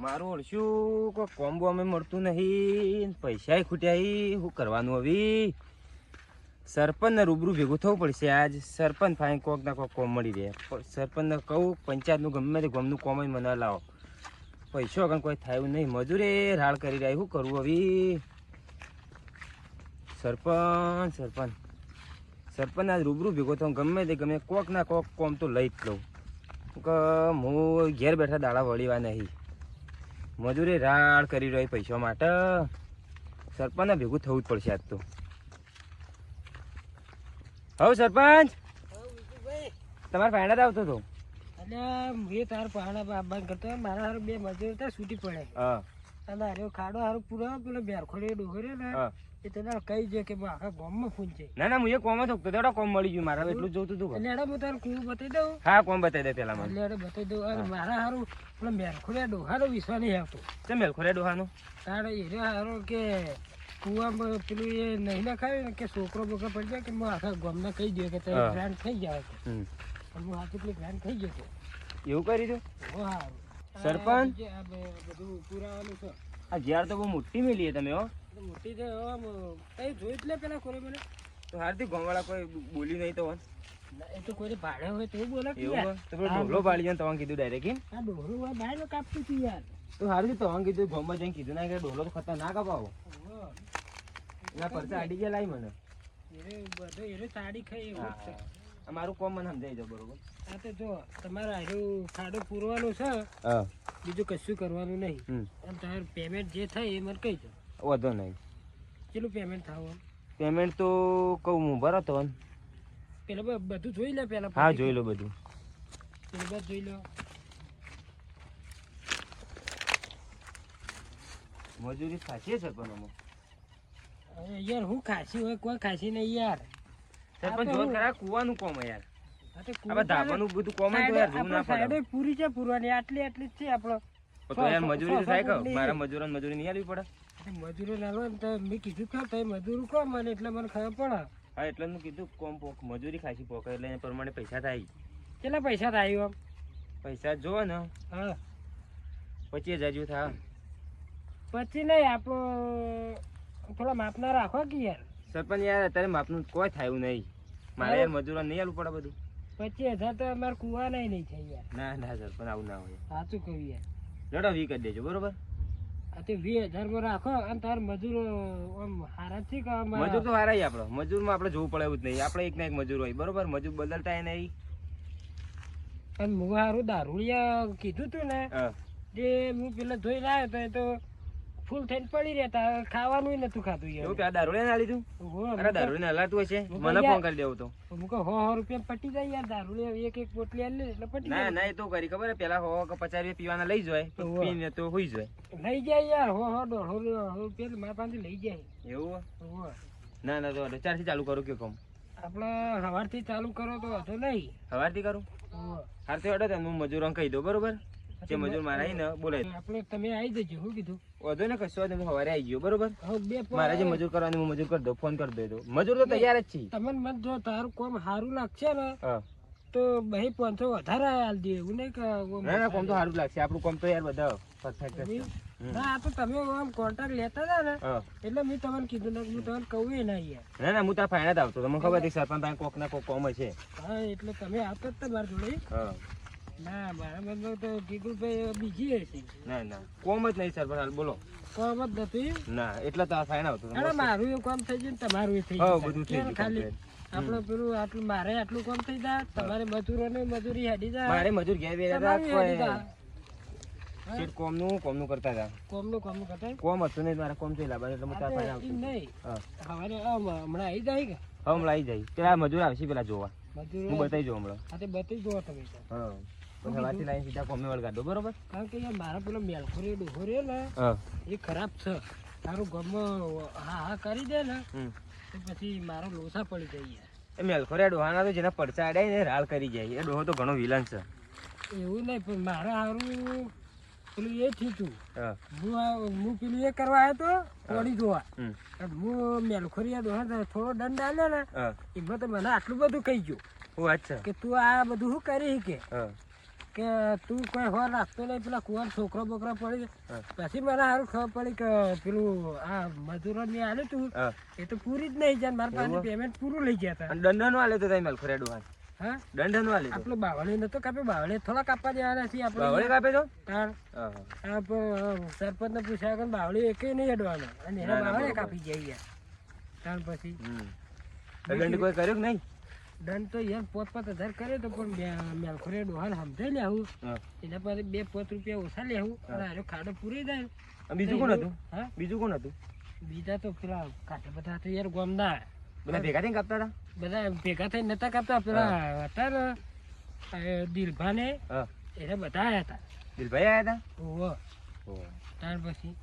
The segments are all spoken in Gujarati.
મારું ઓળશું કોઈ કોમ્બો અમે મળતું નહીં. પૈસા ખૂટ્યા. શું કરવાનું હવે? સરપંચને રૂબરૂ ભેગું થવું પડશે આજ. સરપંચ ફાઈન કોક ના કોક કોમ મળી રહે. સરપંચને કહું, પંચાયતનું ગમે તે ગમનું કોમ જ મને લાવો. પૈસો વગર કોઈ થયું નહીં. મજૂરે રાળ કરી રહ્યા. શું કરવું હવે? સરપંચ સરપંચ. સરપંચ આજ રૂબરૂ ભેગો થવું. ગમે તે ગમે કોક ના કોક કોમ તો લઈ જ લઉં. હું ઘેર બેઠા દાડા વળીવા નહીં. મજૂરી રાડ કરી રહી પૈસા માટે. સરપંચને ભેગું થવું જ પડશે આજ તો. હવ સરપંચ! તમારે ફાયદા આવતો હતો? અલ્યા એ તાર પહાડા બાબા કરતો મારા હારું બે મજૂર હતા છૂટી પડે. હા. અને હારો ખાડો હારું પૂરો પેલો બેરખોડે ડોહરે ને એ તને કહી દે કે આખા ગામમાં ફૂલ છે. ના ના હું એ કોમ હતો કોમ મળી ગયું મારે એટલું જોતું હતું એટલે એડા હું તારે કુવું બતાવી દઉં. હા કોમ બતાવી દે પેલા મને. એટલે બતાવી દઉં. અને મારા હારું પેલો બેરખોડે ડોહાનો વિશ્વાસ નહીં આવતો. તે મેલખોરે ડોહાનો? તારે એ હારો કે કુવામાં પેલું એ નહીં નખાય ને કે છોકરો બોકરો પડી જાય કે હું આખા ગામને કહી દે કે હા. ગ્રાન્ડ થઈ જાય હું હાથે પેલી ગ્રાન્ડ થઈ ગયો એવું કરી દઉં? હારું. સરપંચ? આ આ બધું પુરાવાનું છે. આ ઘેર તો બહુ મોટી મેલી તમે હો. એટલે મોટી છે કઈ જોઈ જ લે પેલા કોરે મને. તો હારથી ગામવાળા કોઈ બોલી નહીં તો એ તો કોઈ ભાડે હોય તો બોલે કે એવું તો પેલો ઢોલો પાડી જાય તમારે કીધું ડાયરેક્ટ આ ડોહરું હોય કાપતું યાર. તો હારથી તમારે કીધું ગામમાં જઈને કીધું ના કે ઢોલો તો ખતરનાક અપાવો. એના પરસે આડી ગયા લાવી મને. બધો સાડી ખાઈ એવું મારું કોમ મને સમજાઈ દો બરોબર. આ તો જો તમારે હારું ખાડો પૂરવાનો છે. બીજું કશું કરવાનું નહીં. અને તમારું પેમેન્ટ જે થાય એ મને કહી દો. વધો નહીં. કેટલું પેમેન્ટ થાવ પેમેન્ટ તો કહું હું ભરો તો પેલા બધું જોઈ લે પેલા હા જોઈ લો બધું. પેલું બધું જોઈ લો. મજૂરી ખાસી છે પણ આમાં. યાર હું ખાસી હોય કોઈ ખાસી નહીં યાર. સરપંચ જો હું- કુવાનું કોમ યાર. આ ધાબાનું બધું કોમ તો યાર જોવું ના પડે પૂરી છે પૂરવાની આટલી આટલી જ છે આપણો. તો યાર મજૂરી થાય કે મારા મજૂરોને મજૂરી નહીં આલવી પડે. મજૂરો લાવો ને તો મેં કીધું કે તમે મજૂર કહો મને એટલે મને ખબર પડે. હા એટલે મેં કીધું કોમ પોક મજૂરી ખાસી પોક એટલે એ પ્રમાણે પૈસા થાય. કેટલા પૈસા થાય આમ પૈસા જો ને. હા. પચીસ હજાર જેવું થાય. પછી નહીં આપણો થોડા માપના રાખો કે યાર. સરપંચ યાર અત્યારે માપનું કોઈ થાય નહીં. મારે યાર મજૂરો નહીં આલવું પડે બધું. પચીસ હજાર તો અમારે કુવા નહીં નહીં થાય યાર. ના ના સરપંચ આવું ના હોય. સાચું કહ્યું યાર. લડો વી કરી દેજો બરોબર? તો વીસ હજારમાં રાખો અને તાર મજૂર આમ હારા છે કે મજૂર તો આપડે. આપણો મજૂરમાં આપણે જોવું પડે એવું જ નહીં. આપણે એક ના એક મજૂર હોય. બરોબર? મજૂર બદલતા નહીં. અને હું હારું દારૂડિયા કીધું તું ને જે હું પેલા જોઈ લાવ્યો તો એ તો ફૂલ થઈને પડી રહેતા ખાવાનું નતું ખાતું એવું યાર. કે દારૂ ના લીધું? અરે દારૂ તો- દારૂડે હલાતું હશે? હું મને ફોન કરી દેવું તો. હું કહું હો સો રૂપિયા પટી જાય યાર દારૂ એક એક પોટલી આલે એટલે પટી ના જાય. ના એ તો કરી ખબર પેલા હો કે પચાસ રૂપિયા પીવાના લઈ જાય તો પીને તો હોઈ જાય. લઈ જાય યાર હો હો દોઢો રૂપિયા મારા પાસે લઈ જાય. એવું? ના ના તો ચારથી ચાલુ કરું કે કમ? આપણે સવારથી ચાલુ કરો તો વાંધો નહીં. સવારથી કરું? અડે તો હું મજૂરો કહી દઉં બરોબર? જે મજૂર મારા ને બોલે આપણે તમે આવી જજો શું કીધું. વધુ ને કશો હું સવારે આવી ગયો બરોબર? મારે જે મજૂર કરવાની હું મજૂર કરી દઉં ફોન કરી દઉં મજૂર તો તૈયાર જ છે તમને મત જો તારું કોમ સારું લાગશે ને તો ભાઈ પાંચસો વધારે હાલ દે એવું નહીં કે ના ના કોમ તો સારું લાગશે. આપણું કોમ તો યાર બધા પરફેક્ટ છે. ના આ તો તમે આમ કોન્ટ્રાક્ટ લેતા હતા ને એટલે મેં તમને કીધું ને હું તમને કહું એ ના યાર. ના ના હું તાર ફાયદા આવતો. તમને ખબર હતી સરપંચ કોક ના કોક કોમ છે હા એટલે તમે આવતા જ હતા મારા જોડે. હા. ના મારા મતલબ તો ગીગુભાઈ બીજી હશે. ના ના. કોમ જ નહીં સરપંચ હાલ બોલો. કામ જ નથી. ના એટલે તો આ ફાયદા આવતો અરે મારું એ કામ થઈ ગયું તમારું એ થઈ ગયું. બધું થઈ ગયું ખાલી આપણે પેલું આટલું મારે આટલું કામ થઈ જાય તમારે મજૂરોને મજૂરી હેડી જાય. મારે મજૂર ઘેર બે તમારું હેડી જાય. શેઠ કોમનું કોમનું કરતા હતા. કોમનું કોમનું કરતા કોમ હતું નહીં મારા કોમ થયેલા એટલે હું નહીં. હવારે હમણાં આવી જાય કે? હમણાં આવી જાય. પેલા મજૂર આવશે પેલા જોવા. હું બતાવી જાઉં હમણાં. તે બતાવી જોવા તમે હા. સવારથી લઈને સીધા કોમે વળગાડો બરોબર? કારણ કે યાર મારા પેલો મેલખોરી ડોહો રે ને એ ખરાબ છે. તારું ગમ હા હા કરી દે ને તો પછી મારો લોસા પડી જાય એ મેલખોરે ડોહાના તો જેના પડચા અડાય ને રાળ કરી જાય. એ ડોહો તો ઘણો વિલન છે. એવું નહીં પણ મારા હારું પેલું એ થયું હતું હું. હું પેલું એ કરવા આવ્યો તો પોડી જોવા. હું મેલખોરિયા ડોહા થોડો દંડ આવ્યો ને એમાં તો મને આટલું બધું કહી ગયું કે તું આ બધું શું કરી કે? કે તું કોઈ હોર રાખતો નહીં પેલા કુંવર છોકરો બોકરો પડી હા. પછી મને સારું ખબર પડી કે પેલું આ મજૂરો ને આલ્યું તું? એ તો પૂરી જ નહીં જાય મારા પાસે પેમેન્ટ પૂરું લઈ ગયા હતા અને દંડ નો આલે તો તમે મેલખોરે ડોહાન હા? દંડ નો આલે તો. આપણો બાવળી નતો કાપે બાવળે થોડા કાપવા છીએ બાવળે આપણે કાપે તો? તાર હા, હા. સરપંચને પૂછ્યા કે બાવળી એકેય નહીં અડવાનો. અને એના બાવળે કાપી જાય યાર ત્યાર પછી. કોઈ કર્યો કે નહીં? દંડ તો યાર પોત પોત હજાર કર્યો તો પણ બે- મેલખોરે ડોહાલ સમજાઈ લેવું. એના પાસે બે પાંચ રૂપિયા ઓછા લેવું અને આરો ખાડો પૂરી જાય. બીજું કોણ હતું? હા? બીજું કોણ હતું? બીજા તો પેલા કાંઠા બધા તો યાર ગોમના. બધા ભેગા થઈને કાપતા હતા? બધા ભેગા થઈને નતા કાપતા પેલા હતા ને દિલભાને. એને બધા આવ્યા હતા. દિલભાઈ આયા ઓહો. હતા ત્યાર પછી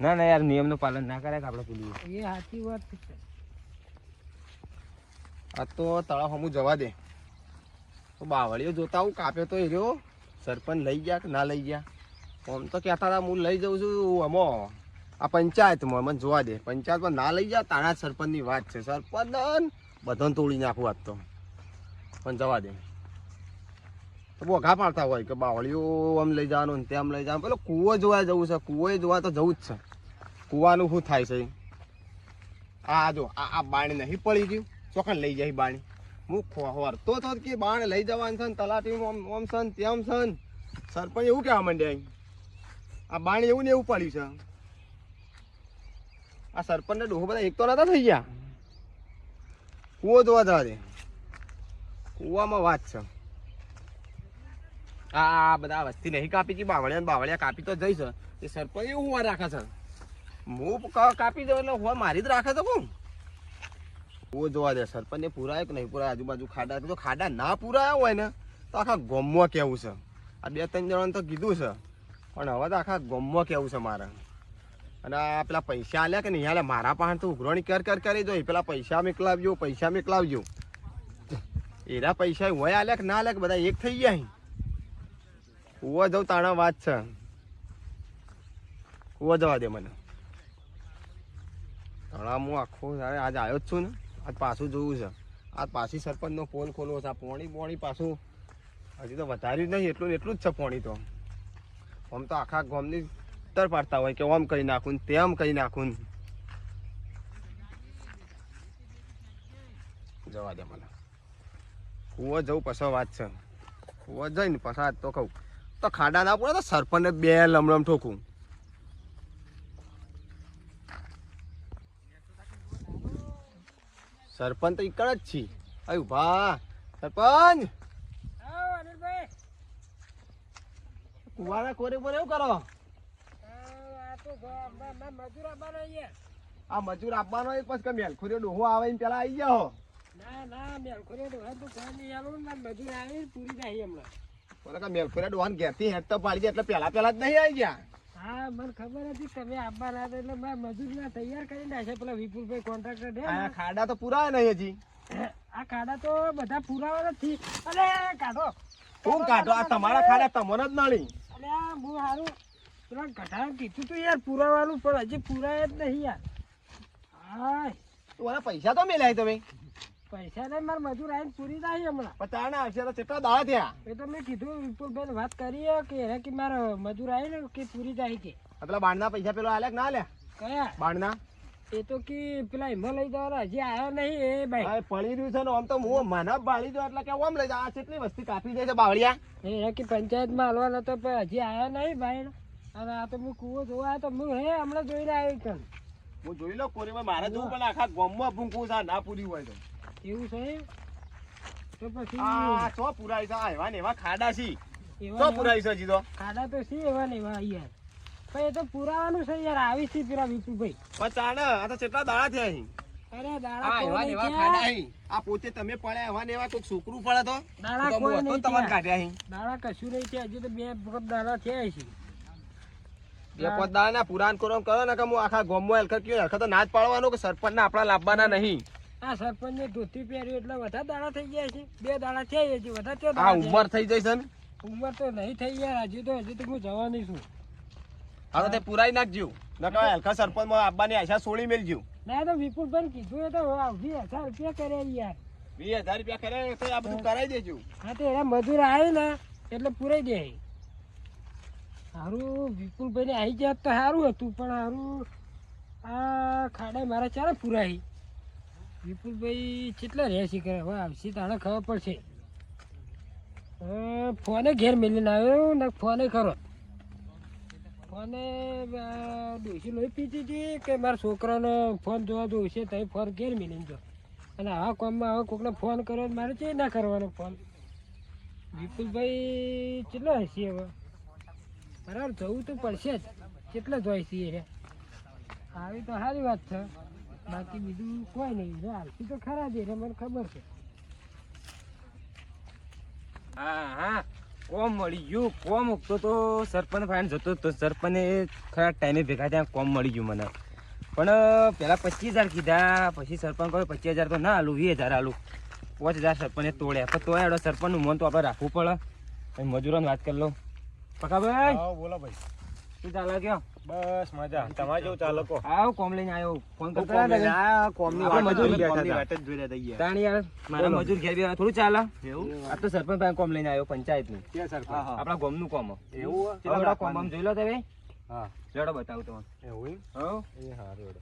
ના ના યાર નિયમનું પાલન ના કરે આપણે પેલું એ સાચી વાત છે. આ તો તળાવ હમું જવા દે. તો બાવળીઓ જોતા હું કાપ્યો તો એ રહ્યો. સરપંચ લઈ ગયા કે ના લઈ ગયા? આમ તો કહેતા હતા, હું લઈ જાઉં છું અમો આ પંચાયતમાં મને જોવા દે. પંચાયતમાં ના લઈ જાય તાણા સરપંચની વાત છે. સરપંચ બધાને તોડી નાખું આજ તો. પણ જવા દે. તો બોઘા પાડતા હોય કે બાવળીઓ આમ લઈ જવાનું ને તેમ લઈ જવાનું. પેલો કૂવો જોવા જવું છે. કૂવો જોવા તો જવું જ છે. કૂવાનું શું થાય છે? આ જો, આ આ બાણી નહીં પડી ગયું. ચોકન લઈ જાય બાણી. હું ખોરતો તો કે બાણ લઈ જવાનું છે તલાટી ઓમ સન તેમ છે સરપંચ એવું કહેવા માંડ્યા આ બાણી એવું ને એવું પડ્યું છે. આ સરપંચ ને ડોહો બધા એક તો નતા થઈ ગયા. કૂવો જોવા જવા દે. કૂવામાં વાત છે. આ બધા વસ્તી નહીં કાપી હતી બાવળિયા બાવળિયા કાપી તો જઈ છે એ સરપંચ એવું હોવા રાખે છે. હું કાપી દઉં એટલે હોવા મારી જ રાખે તો કોણ? કૂવો જોવા દે, સરપંચને પુરાય કે નહીં પુરાય? આજુબાજુ ખાડા જો ખાડા ના પૂરાયા હોય ને, તો આખા ગોમમાં કેવું છે? આ બે ત્રણ જણાને તો કીધું છે, પણ હવે તો આખા ગોમમાં કેવું છે મારે? અને આ પેલા પૈસા આલ્યા કે નહીં આલ્યા? મારા પાસે તો ઉઘરાણી કર કર કરી જોઈ. પેલા પૈસા મોકલાવજો પૈસા મોકલાવજો. એના પૈસા હોય આલ્યા કે ના આલ્યા બધા એક થઈ ગયા. કૂવો જવું તાણા વાત છે. કૂવો જવા દે મને. તળાવ હું આખો આજે આવ્યો જ છું ને. આજ પાછું જોવું છે. આજ પાછી સરપંચનો પોલ ખોલવો છે. આ પોણી પોણી પાછું હજી તો વધાર્યું જ નહીં, એટલું એટલું જ છે પોણી તો. આમ તો આખા ગામની ઉત્તર પાડતા હોય કે ઓમ કરી નાખું તેમ કરી નાખું જવા દે મને. કૂવો જવું પછી વાત છે. કૂવો જઈને પછી તો કહું. તો ખાડા ના પડે તો સરપંચને બે લમડમ ઠોકું. સરપંચ તો ઈકડ જ છી. આવ્યું ભા સરપંચ! આવો કુવાના કોરે પર એવું કરો? આ મજૂર આવવાનો આ મજૂર આપવાનો હોય પછી મેલ મેલખુરીઓ ડોહો આવે ને પેલા આવી જાઓ. ના ના મેલખોરે ડોહા તો કોઈ નહીં આલું ને મજૂર આવી પૂરી જાય હમણાં. મેલ મેલખુરીઓ ડોહાને ઘેરથી હેઠ તો પાડી જાય એટલે પેલા પેલા જ નહીં આવી ગયા. હા મને ખબર હતી તમે આવવાના હતા એટલે મેં મજૂરના તૈયાર કરી નાખ્યા. પેલા વિપુલભાઈ કોન્ટ્રાક્ટર છે આ ખાડા તો પૂરા નહીં હજી. આ ખાડા તો બધા પુરાવા નથી અલે કાઢો. શું કાઢો? આ તમારા ખાડા તમને જ નળી. આ હું સારું પેલા ગધાને કીધું તું યાર પુરાવાનું પણ હજી પુરાય જ નહીં યાર. હા પૈસા તો મેલાય તમે. પૈસા નહીં મારે મજૂર આવીને પૂરી થાય હમણાં. પચાના હશે તો કેટલા દાડા થયા? એ તો મેં કીધું વિપુલભાઈ વાત કરી કે એને કે મારે મજૂર આવીને કે પૂરી જાય કે. પેલા બાણના પૈસા પેલો આલ્યા ના આલ્યા? કયા? બાણના? એ તો કે પેલા એમાં લઈ જવાના હજી આવ્યો નહીં એ ભાઈ. હવે પડી રહ્યું છે ને આમ તો હું મને બાળી દો એટલે કે આમ લઈ જાય આ કેટલી વસ્તી કાપી જાય છે બાવળિયા? એ કે પંચાયતમાં હાલવાનો તો પણ હજી આવ્યો નહીં ભાઈ. અને આ તો હું કૂવો જોવા આવ્યો તો હું હે હમણાં જોઈને આવ્યો હું જોઈ લો કોરી મારે જોવું પણ આખા ગામમાં ભૂંકવું છે ના પૂરી હોય તો. એવું છે તો પછી આ તો પુરાઈ છે? એવા ને એવા ખાડા છે. એવા પુરાઈ છે જીતો ખાડા તો છે એવા ને એવા યાર. પણ એ તો પુરાવાનું છે યાર. આવી છે પેલા વિપુભાઈ પણ ચાને આ તો કેટલા દાડા થયા અહીં અરે દાડા કોઈ એવા ને એવા ખાડા અહીં આ પોતે તમે પડ્યા એવા ને એવા કોઈક છોકરું પડે તો? દાડા કોઈ નહીં તમને કાઢ્યા અહીં દાડા કશું નહીં હજી તો બે વખત દાડા થયા છે બે પાંચ દાડા ના પુરાણ કરો કરો ને કે હું આખા કયો હલકત તો ના જ પાડવાનો કે સરપંચ ના આપણા લાભવાના નહીં. આ સરપંચ ને ધોતી પહેર્યું એટલે વધારે દાડા થઈ ગયા છે. બે દાડા થયા છે વધારે થયા આ ઉંમર થઈ જઈ છે ને? ઉંમર તો નહીં થઈ યાર હજી તો હજી તો હું જવાની છું. હવે તે પુરાઈ નાખજો. ન કહે હલકા સરપંચમાં આપવાની આશા સોળી મેલજો. ના તો વિપુલભાઈ કીધું એ તો વીસ હજાર રૂપિયા કર્યા યાર. વીસ હજાર રૂપિયા કરે તો આ બધું કરાવી દેજો. હા તો એના મજૂર આવે ને એટલે પુરાઈ દે. સારું વિપુલભાઈને આવી જાત તો સારું હતું પણ સારું આ ખાડા મારા ચારે પૂરાઈ. વિપુલભાઈ કેટલા રહેશે કરે હવે આવશે, તાણે ખબર પડશે. ફોને ઘેર મેલીને આવ્યો ને ફોને ખરો. ફોને આ લોહી પીતી હતી કે મારા છોકરાનો ફોન જોવા છે તો ફોન ઘેર મેલીને જો. અને આવા કોમમાં આવા કોકને ફોન કર્યો મારે છે ના કરવાનો ફોન? વિપુલભાઈ કેટલો હશે હવે? બરાબર જવું તો પડશે જ. કેટલા જ હોય છે એ? આવી તો સારી વાત છે. બાકી બીજું કોઈ નહીં. જો હાલથી તો ખરા જ એટલે મને ખબર છે. હા હા. કોમ મળી ગયું. કોમ ઉગતો તો સરપંચ ફાઈન જતો તો સરપંચે ખરા ટાઈમે ભેગા ત્યાં કોમ મળી ગયું મને. પણ પેલા પચીસ હજાર કીધા પછી સરપંચ કહ્યું પચીસ હજાર તો ના આલું વીસ હજાર આલું. પાંચ હજાર સરપંચે તોડ્યા. પણ તોય એડો સરપંચનું મન તો આપણે રાખવું પડે. મજૂરોને વાત કરી લો પકાભાઈ હા બોલો ભાઈ. શું ચાલે કયો બસ મજા. તમારે જેવું ચાલો કો આવ કોમ લઈને આવ્યો ફોન કરતો કોમ લઈને હતા આયા, કોમની આપણે વાટ જ મજૂરી જોઈ બેઠા હતા. હતા. જ જોઈ રહ્યા હતા તાણી યાર મારા મજૂર ઘેર બી થોડું ચાલે. એવું? આ તો સરપંચ કોમ લઈને આવ્યો પંચાયતનું. ક્યાં સરપંચ? આપણા ગામનું કોમ એવું ચલો કોમ જોઈ લો તમે. હા. લડો બતાવું તમને. એવું હો. એ હારું હેડો.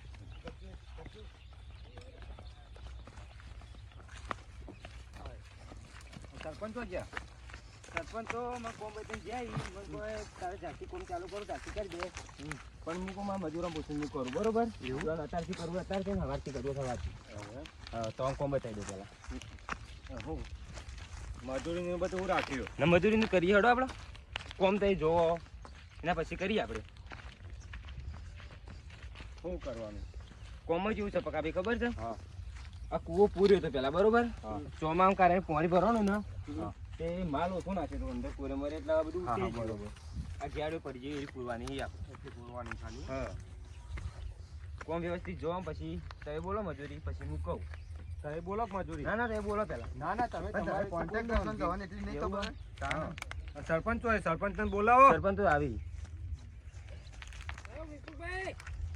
સરપંચ ગયા સરપંચ તો મેં કોમ બતાવીને જાય. મને કોઈ તારે ઝાંખી કોમ ચાલુ કરું ઝાંખી કરી દે. પણ હું કોમ મજૂરો પૂછીને નહીં કરું બરોબર? એવું? અત્યારથી કરવું અત્યારથી ને સવારથી કરવું સવારથી. હા તો કોમ બતાવી દઉં પહેલાં. હું મજૂરીનું બધું હું રાખ્યું ને મજૂરીનું કરીએ હડો આપણે. કોમ તો એ જોવો. એના પછી કરીએ આપણે. શું કરવાનું? કોમ જ એવું છે પકાભાઈ ખબર છે? હા. આ કૂવો પૂર્યો હતો પેલા બરોબર. ચોમામ કારણે પાણી ભરવાનું ને. તે માલ ઓછો નાખે તો અંદર? કોરે મરે એટલે આ બધું ઉતરી ગયું. બરોબર. આ જાડો પડી જાય એ પૂરવાની એ આપણે. પૂરવાની ખાલી. હા. કોમ વ્યવસ્થિત જોવા પછી તમે બોલો મજૂરી પછી હું કહું. તમે બોલો મજૂરી? ના ના તમે બોલો પેલા ના ના તમે તમારે કોન્ટેક્ટ કરવાનો જવાની એટલી નહીં ખબર. હા. સરપંચ હોય સરપંચ ને બોલાવો. સરપંચ તો આવી.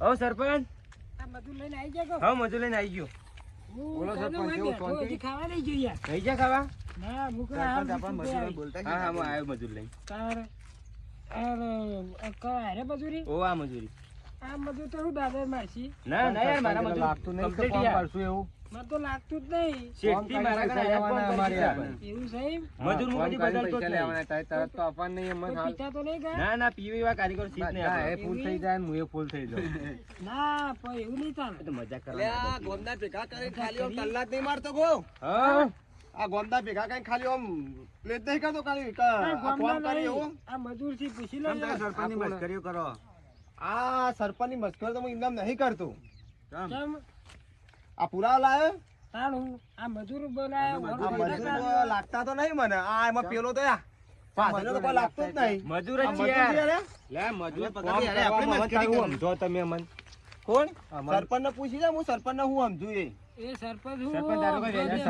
ઓ સરપંચ. આ મજૂર લઈને આવી ગયો હા મજૂર લઈને આવી ગયો. બોલો સરપંચ, કેવું શાંતિ? ખાવા નહીં જોઈએ. થઈ જા ખાવા? ના હું સરપંચ આ આપણા વિપુલભાઈ મજૂરો બોલતા હા હા હું આવ્યો મજૂર લઈને. તાર અરે આ ક- મજૂરી? ઓ આ મજૂરી. આ મજૂર તો હું દાદા માસી. ના ના યાર મારા મજૂર લાગતું નહીં કે complete યાર. એવું? મને તો લાગતું જ નહીં. શેઠથી મારા ઘરે પૈસા આયા, લેવાના કોમ અમારે કરી એવું સાહેબ મજૂર હું કદી બદલતો જ નહીં. તરત તો આપવાનું નહીં એમ જ તો હાલ. પીતા તો નહીં ગયા ના ના પીવી એવા કારીગર સીટ નહીં બધા એ ફૂલ થઈ જાય ને હું એ ફૂલ થઈ જાઉં. ના પણ એવું નહીં ચાલે તો મજાક કરવાની ગોમદા ભેગા કરીને ખાલી આમ તલ્લા નહીં મારતો ગો. હા? આ ગોમદા ભેગા કઈ ખાલી આમ પ્લેટ નહીં કરતો ખાલી ક- આ આ ગામના કોમ કરી એવું આ મજૂરથી પૂછી લો સરપંચ સરપંચની મશ્કરીઓ કરો? આ સરપંચની મસ્કરી તો હું ઇનામ નહીં કરતો. કેમ? આ પુરાવો લાવ્યો તાણું આ મજૂર બોલાય લાગતા તો નહીં મને. આ એમાં પેલો તો યા તો કોઈ જ નહીં. મજૂર જ છે. લે મજૂર પકડી આપણે મસ્કરી મસ્કરી સમજો તમે મન કોણ? સરપંચ ને પૂછી જા હું સરપંચ ને હું સમજુ એ. સરપંચ ના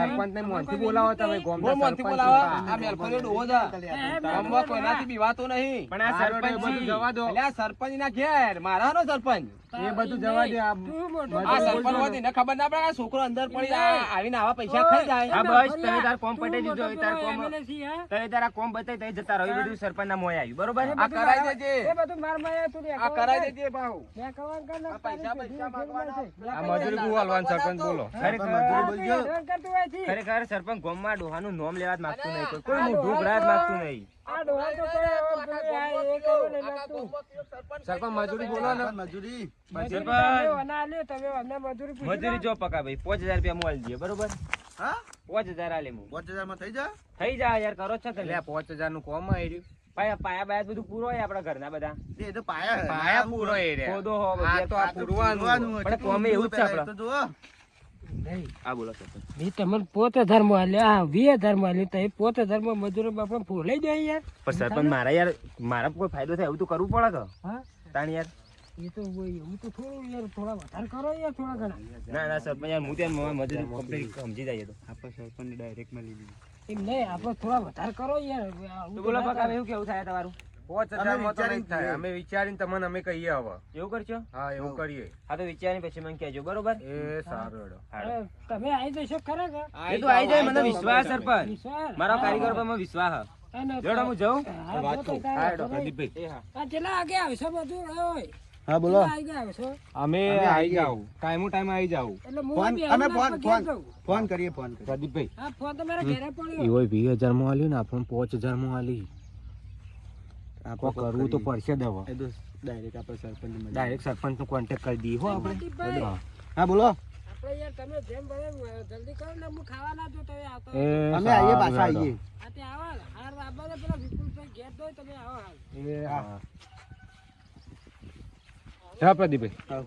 ઘેર મારા નો સરપંચ એ બધું જવા દે. આ સરપંચ. હોતી ને ખબર ના પડે છોકરો અંદર પડી આ- આવીને આવા પૈસા ખાઈ જાય. હા, બસ, તમે તાર કોમ દીધો, તાર કોમ- MLA છી, હા? તમે તારા કોમ બતાવી તઈ જતા રહી. એ બધું સરપંચ ના મોય આવ્યું. બરોબર? આ કરાઈ દેજે. એ બધું મારમાં તું આ કરાઈ દેજે ભાવ. મેં કવાન કર પૈસા પૈસા માંગવાના. આ મજૂરી કુ સરપંચ બોલો. ખરેખર સરપંચ ગામમાં ડોહાનું નામ લેવા જ માંગતું નહીં કોઈ કોઈ મોઢું ઉઘરાવા જ માંગતું નહીં. સરપંચ મજૂરી બોલો ને. મજૂરી. મજૂરી. જો પકા ભાઈ પાંચ હજાર રૂપિયા હું દઈએ બરોબર? હા? પાંચ હજાર આલે હું પાંચ હજારમાં થઈ જા? થઈ જાય યાર કરો છો તમે. પાંચ હજારનું કોમ આવી પાયા પાયા બાયા બધું પૂરો હોય આપણા ઘરના બધા. એ તો પાયા પાયા પૂરો એ રે ખોદો હો આ તો આ પૂરવાનું પણ કોમે એવું જ છે આપણા. નહીં. આ બોલો સરપંચ મેં તમને પોતે ધર્મ આલ્યો વીએ ધર્મ આલ્યો તો પોતે ધર્મ મજૂરો યાર. પણ સરપંચ મારા યાર મારા કોઈ ફાયદો થાય એવું તો કરવું પડે કે? હા? તાણ યાર. એ તો એવું તો થોડું યાર થોડા વધારે કરો યાર થોડા ઘણા. ના ના સરપંચ યાર હું ત્યાં મજૂરી સમજી જાય તો. આપણે સરપંચ ડાયરેક્ટ મળી લીધી. એમ નહીં આપણે થોડા વધારે કરો યાર. બોલો એવું કેવું થાય તમારું? પાંચ હજારમાં તો નહીં થાય. અમે વિચારીને તમને અમે કહીએ હવે. એવું કરશો? હા એવું કરીએ. હા તો વિચારીને પછી મને કહેજો બરોબર? એ સારું હેડો. તમે આવી જશો ખરા કે એ તો આવી જાય મને વિશ્વાસ સરપંચ? મારા કારીગર પર મને વિશ્વાસ હ. જોડો હું જાઉં? વાત તો કહું. હા, હેડો, પ્રદીપભાઈ. હા. કેટલા આગે આવશે બધું? ઓય હા બોલો. અમે આવી જાવ ટાઈમો ટાઈમ આવી જાવ ફોન અમે ફોન ફોન ફોન કરીએ ફોન કરીએ. પ્રદીપભાઈ. હા ફોન તો મારા ઘરે પડ્યો. એવો વીસ હજારમાં આલ્યો ને આપણને પાંચ હજારમાં આલી. આપણે કરવું તો પડશે દવા. એ તો ડાયરેક્ટ આપણે સરપંચ ડાયરેક્ટ સરપંચનું કોન્ટેક્ટ કરી દઈએ હો આપણે. હા. બોલો. આપણે યાર તમે જેમ બને જલ્દી કરો ને હું ખાવા ના દો તમે આવતા અમે આવીએ પાછા હેડો. આ તે આવો. હાર બાબાને પેલા વિપુલભાઈ ઘેર દો તમે આવો હાલ. એ હા. હા પ્રદીપભાઈ. હા.